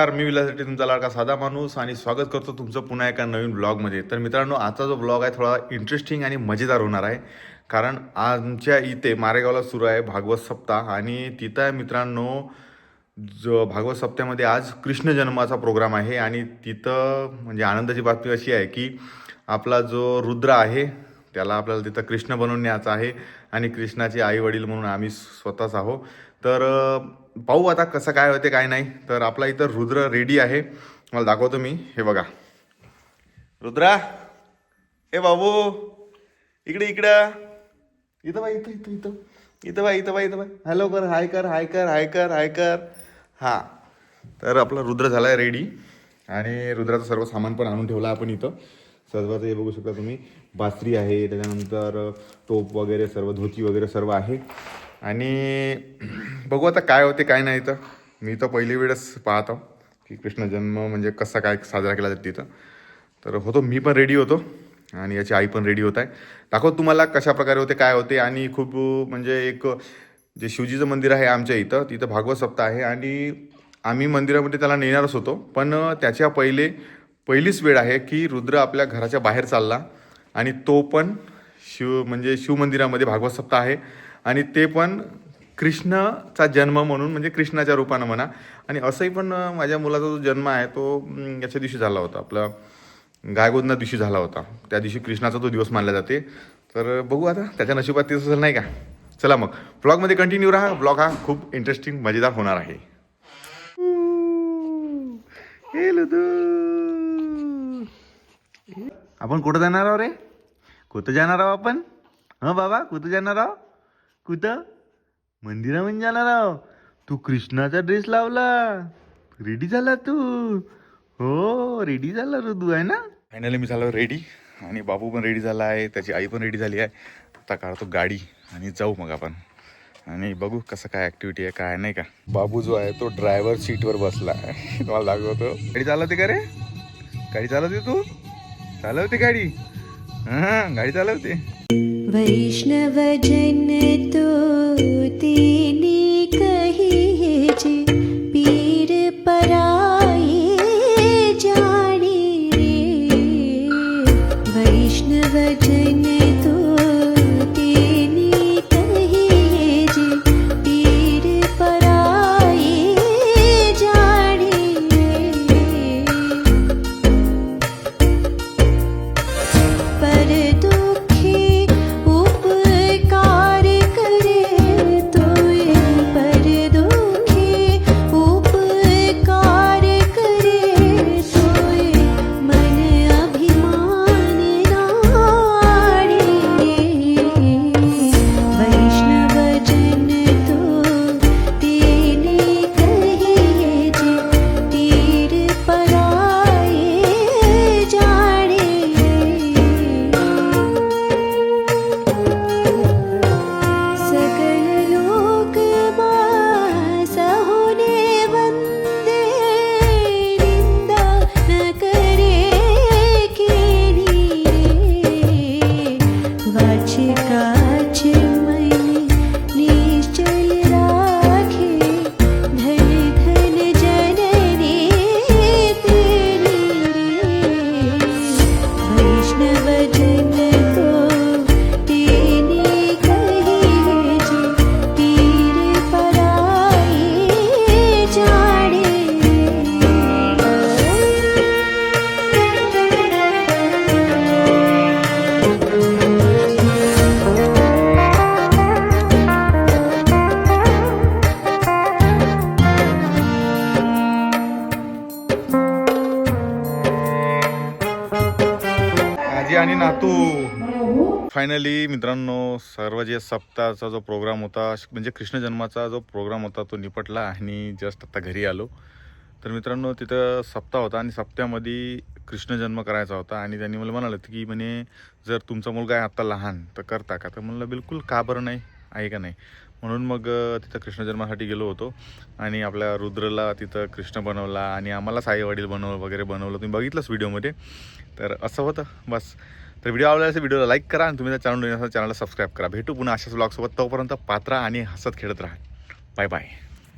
नमस्कार मी विलासाठी तुमचा लाडका साधा माणूस आणि स्वागत करतो तुमचं पुन्हा एका नवीन ब्लॉगमध्ये तर मित्रांनो आजचा जो ब्लॉग आहे थोडा इंटरेस्टिंग आणि मजेदार होणार आहे. कारण आमच्या इथे मारेगावला सुरू आहे भागवत सप्ताह आणि तिथं मित्रांनो जो भागवत सप्त्यामध्ये आज कृष्ण जन्माचा प्रोग्राम आहे आणि तिथं म्हणजे आनंदाची बातमी अशी आहे की आपला जो रुद्र आहे त्याला आपल्याला तिथं कृष्ण बनवून न्यायचा आहे आणि कृष्णाचे आई वडील म्हणून आम्ही स्वतःच आहोत. तर पाहू आता कसं काय होते काय नाही. तर आपला इथं रुद्र रेडी आहे. मला दाखवतो मी. हे बघा. रुद्रा ए बाबू इकडे इकडं. इथं बा इथं इथं इथं. इथं बाई इथं बा इथं बाई. हॅलो कर हाय कर हाय कर हाय कर हाय कर. हां. तर आपला रुद्र झाला आहे रेडी आणि रुद्राचं सर्व सामान पण आणून ठेवलं आहे आपण इथं. सर्वाचं हे बघू शकता तुम्ही. बासरी आहे त्याच्यानंतर टोप वगैरे सर्व धोती वगैरे सर्व आहे. आणि बघू आता काय होते काय नाही तर मी तर पहिली वेळेस पाहतो की कृष्ण जन्म म्हणजे कसा काय साजरा केला जातो तिथं. तर होतो मी पण रेडी होतो आणि याची आई पण रेडी होत आहे. दाखवत तुम्हाला कशा प्रकारे होते काय होते आणि खूप म्हणजे एक जे शिवजीचं मंदिर आहे आमच्या इथं तिथं भागवत सप्ताह आहे आणि आम्ही मंदिरामध्ये त्याला नेणारच होतो. पण त्याच्या पहिले पहिलीच वेळ आहे की रुद्र आपल्या घराच्या बाहेर चालला आणि तो पण शिव म्हणजे शिवमंदिरामध्ये भागवत सप्ताह आहे. आणि ते पण कृष्णाचा जन्म म्हणून म्हणजे कृष्णाच्या रूपानं म्हणा. आणि असंही पण माझ्या मुलाचा जो जन्म आहे तो याच्या दिवशी झाला होता. आपला गायगोदना दिवशी झाला होता. त्या दिवशी कृष्णाचा तो दिवस मानला जाते. तर बघू आता. त्याच्या नशिबात ते असेल नाही का? चला मग. ब्लॉगमध्ये कंटिन्यू राहा. ब्लॉग हा खूप इंटरेस्टिंग मजेदार होणार आहे. लुदू. आपण कुठं जाणार आहो रे? कुठं जाणार आहो आपण? हं बाबा कुठं जाणार आहो? कुठं? मंदिरामध्ये जाणार आहो. तू कृष्णाचा ड्रेस लावला. रेडी झाला तू. हो रेडी झाला तू आहे ना? फायनली मी झालो रेडी आणि बाबू पण रेडी झाला आहे त्याची आई पण रेडी झाली आहे. आता काढतो गाडी आणि जाऊ मग आपण. आणि बघू कसं काय ॲक्टिव्हिटी आहे काय नाही का. बाबू जो आहे तो ड्रायव्हर सीटवर बसला आहे. तुम्हाला दाखवतो. गाडी चालवते का रे? गाडी चालवते तू? चालवते गाडी. हां गाडी चालवते. वैष्णवजन तो तेने नातू. फायनली मित्रांनो सर्व जे सप्ताहाचा जो प्रोग्राम होता म्हणजे कृष्ण जन्माचा जो प्रोग्राम होता तो निपटला आणि जस्ट आता घरी आलो. तर मित्रांनो तिथं सप्ताह होता आणि सप्त्यामध्ये कृष्ण जन्म करायचा होता आणि त्यांनी मला म्हणालं की म्हणे जर तुमचा मुलगा आहे आत्ता लहान तर करता का? तर म्हणलं बिलकुल का बरं नाही? आहे का नाही? म्हणून मग तिथं कृष्ण जन्मासाठी गेलो होतो. आणि आपल्या रुद्रला तिथं कृष्ण बनवला आणि आम्हाला साई वडील बनवलं वगैरे बनवलं. तुम्ही बघितलंच व्हिडिओमध्ये. तर असं होतं बस. तर व्हिडिओ आवडला असेल व्हिडिओला लाईक करा आणि तुम्ही त्या चॅनल चॅनलला सबस्क्राईब करा. भेटू पुन्हा अशाच ब्लॉगसोबत तोपर्यंत पात्रा आणि हसत खेळत राहा. Bye bye.